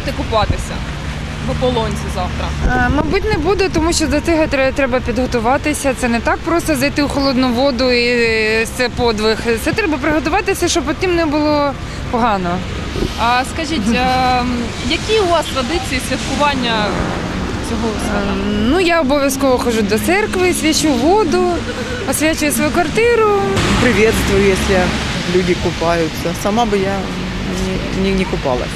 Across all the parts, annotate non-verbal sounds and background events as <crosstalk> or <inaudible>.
будете купатися в ополонці завтра? Е, Мабуть, не буду, тому що до цього тре- треба підготуватися. Це не так просто зайти у холодну воду і е, це подвиг. Це треба приготуватися, щоб потім не було погано. А скажіть, е, які у вас традиції святкування цього свята? Ну, я обов'язково ходжу до церкви, свячу воду, освячую свою квартиру. приветствую, если люди купаются. Сама бы я не, не, не купалась.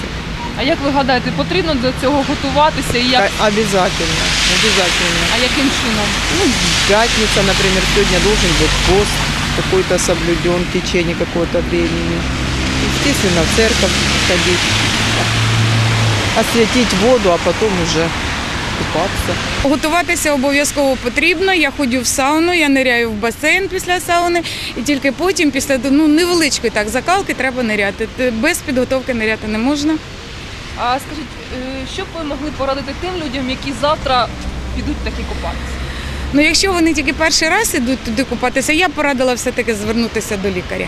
А як ви гадаєте, потрібно до цього готуватися і як, Обязательно, обязательно. а яким чином? Ну, пятница, например, сегодня должен быть пост какой-то соблюден в течение какого-то времени. Естественно, в церковь ходить, осветить воду, а потом уже купаться. Готуватися обов'язково потрібно. Я ходжу в сауну, я ниряю в басейн після сауни, і тільки потім, після ну, невеличкої так закалки, треба ниряти. Т- Без підготовки ниряти не можна. А скажіть, е, що б ви могли порадити тим людям, які завтра підуть таки купатися? Ну, якщо вони тільки перший раз ідуть туди купатися, я б порадила все-таки звернутися до лікаря.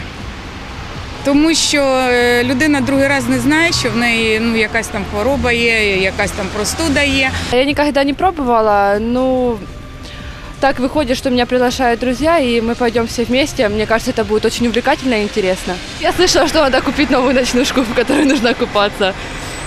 Тому що е, людина другий раз не знає, що в неї ну, якась там хвороба є, якась там простуда є. Я никогда не пробовала, ну так выходит, что меня приглашают друзья, и мы пойдем все вместе. Мне кажется, это будет очень увлекательно и интересно. Я слышала, что надо купить новую ночнушку, в которой нужно купаться.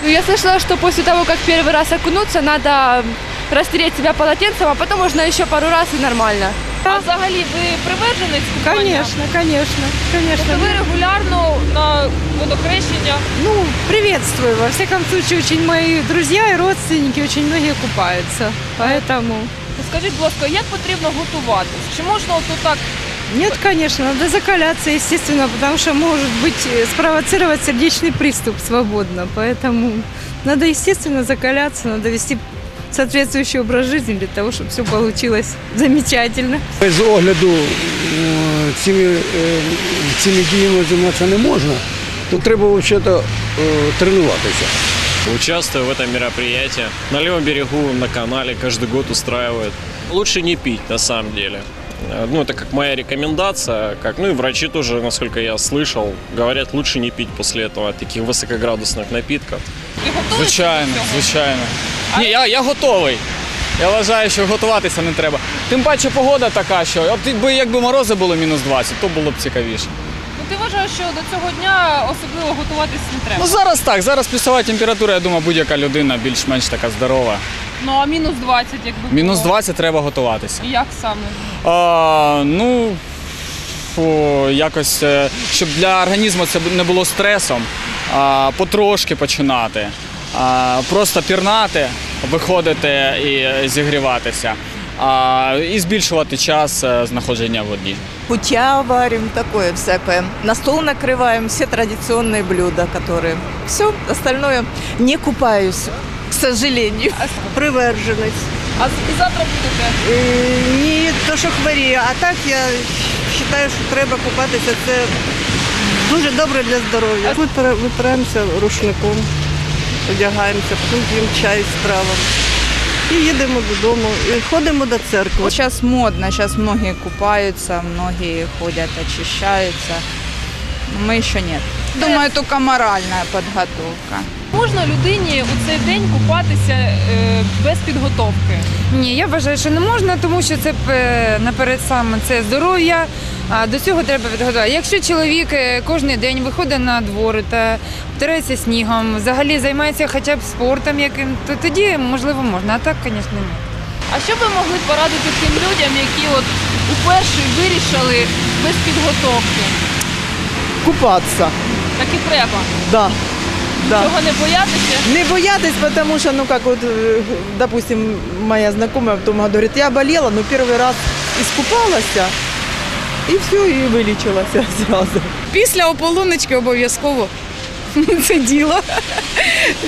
Ну, я слышала, что после того, как первый раз окунуться, надо растереть себя полотенцем, а потом можно еще пару раз и нормально. А взагалі ви приверженець купання? Конечно, конечно, конечно. Тобто ви регулярно на водокрещення Ну, приветствую. Во всяком случае, очень мои друзья и родственники, очень многие купаются. Поэтому... Скажіть, будь ласка, як потрібно готуватись? Чи можна от так? Нет, конечно, надо закаляться, естественно, потому что может быть э, спровоцировать сердечный приступ свободно. Поэтому надо, естественно, закаляться, надо вести соответствующий образ жизни для того, чтобы все получилось замечательно. Без огляду цими, е, цими діями займатися не можна, то треба взагалі тренуватися. Участвую в этом мероприятии. На левом берегу, на канале каждый год устраивают. Лучше не пить, на самом деле. Э, Ну, это как моя рекомендация, как, ну и врачи тоже, насколько я слышал, говорят, лучше не пить после этого таких высокоградусных напитков. Ви готові? Звичайно, до цього? звичайно. Ні, я, я готовий. Я вважаю, що готуватися не треба. Тим паче погода така, що от якби, якби морози було мінус 20, то було б цікавіше. Ну ти вважаєш, що до цього дня особливо готуватись не треба. Ну зараз так, зараз плюсова температура, я думаю, будь-яка людина більш-менш така здорова. Ну а мінус 20, якби Мінус було. 20 треба готуватися. І Як саме? А, ну, фу, якось, е, щоб для організму це не було стресом, а, потрошки починати. А, просто пірнати, виходити і е, зігріватися. А, і збільшувати час е, знаходження в воді. Кутя варим, такое всякое. На стол накрываем все традиционные блюда, которые... Все, остальное не купаюсь, к сожалению. Приверженець. А і завтра будете? Е, Ні, то що хворіє. А так я вважаю, що треба купатися. Це дуже добре для здоров'я. Ми пере- витираємося рушником, одягаємося, потім п'ємо чай з травами. І їдемо додому, і ходимо до церкви. Зараз модно, зараз многі купаються, многі ходять, очищаються. Ми ще ні. Думаю, тільки моральна підготовка. Можна людині у цей день купатися е, без підготовки? Ні, я вважаю, що не можна, тому що це е, наперед саме це здоров'я. А до цього треба підготувати. Якщо чоловік е, кожен день виходить на двори та втирається снігом, взагалі займається хоча б спортом, яким, то тоді можливо можна. А так, звісно, ні. А що ви могли порадити тим людям, які от уперше вирішили без підготовки? Купаться, Так і треба. да. Да. Чого не боятися? Не боятись, потому что, ну, как вот, э, допустим, моя знакомая в том году говорит, я болела, но первый раз искупалась, и все, и вылечилась <laughs> сразу. Після ополоночки обов'язково <laughs> це діло,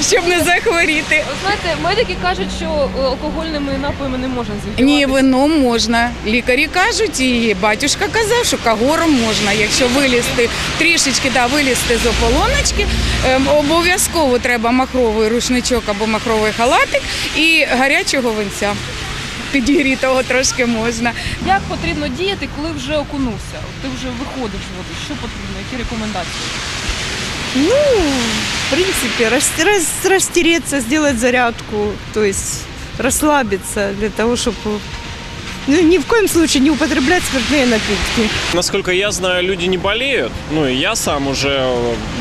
щоб не захворіти. Знаєте, медики кажуть, що е, алкогольними напоями не можна зігріватися. Ні, вином можна. Лікарі кажуть, і батюшка казав, що кагором можна. Якщо вилізти трішечки, да, вилізти з ополоночки, ем, обов'язково треба махровий рушничок або махровий халатик і гарячого винця. Підігрітого трошки можна. Як потрібно діяти, коли вже окунувся? Ти вже виходиш з води. Що потрібно? Які рекомендації? Ну, в принципе, рас- рас- растереться, сделать зарядку, то есть расслабиться для того, чтобы ну, ни в коем случае не употреблять спиртные напитки. Насколько я знаю, люди не болеют. Ну, и я сам уже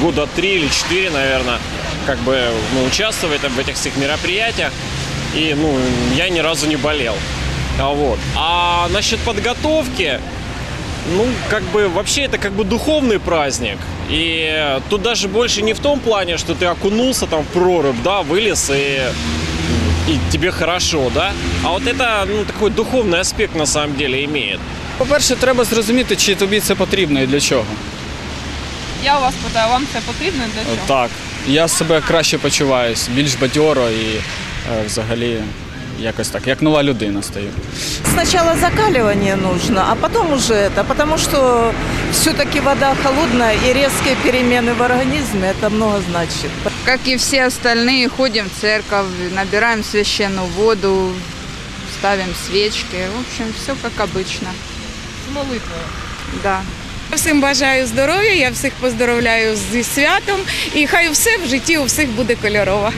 года три или четыре, наверное, как бы ну, этом- в этих всех мероприятиях. И, ну, я ни разу не болел. А вот. А насчет подготовки, ну, как бы, вообще это как бы духовный праздник. И тут даже больше не в том плане, что ты окунулся там в прорубь, да, вылез и и тебе хорошо, да? А вот это, ну, такой духовный аспект на самом деле имеет. По-перше, треба зрозуміти, чи тобі це потрібно і для чого. Я у вас питаю, вам це потрібно для чого? Так, я себе краще почуваюсь, більш бадьоро і е, взагалі якось так, як нова людина стаю. Сначала закаливание нужно, а потом уже это, потому что все-таки вода холодная и резкие перемены в организме, это много значит. Как и все остальные, ходим в церковь, набираем священную воду, ставим свечки. В общем, все как обычно. З молитвою. Да. Всім бажаю здоров'я, я всіх поздоровляю зі святом і хай все в житті у всіх буде кольорово.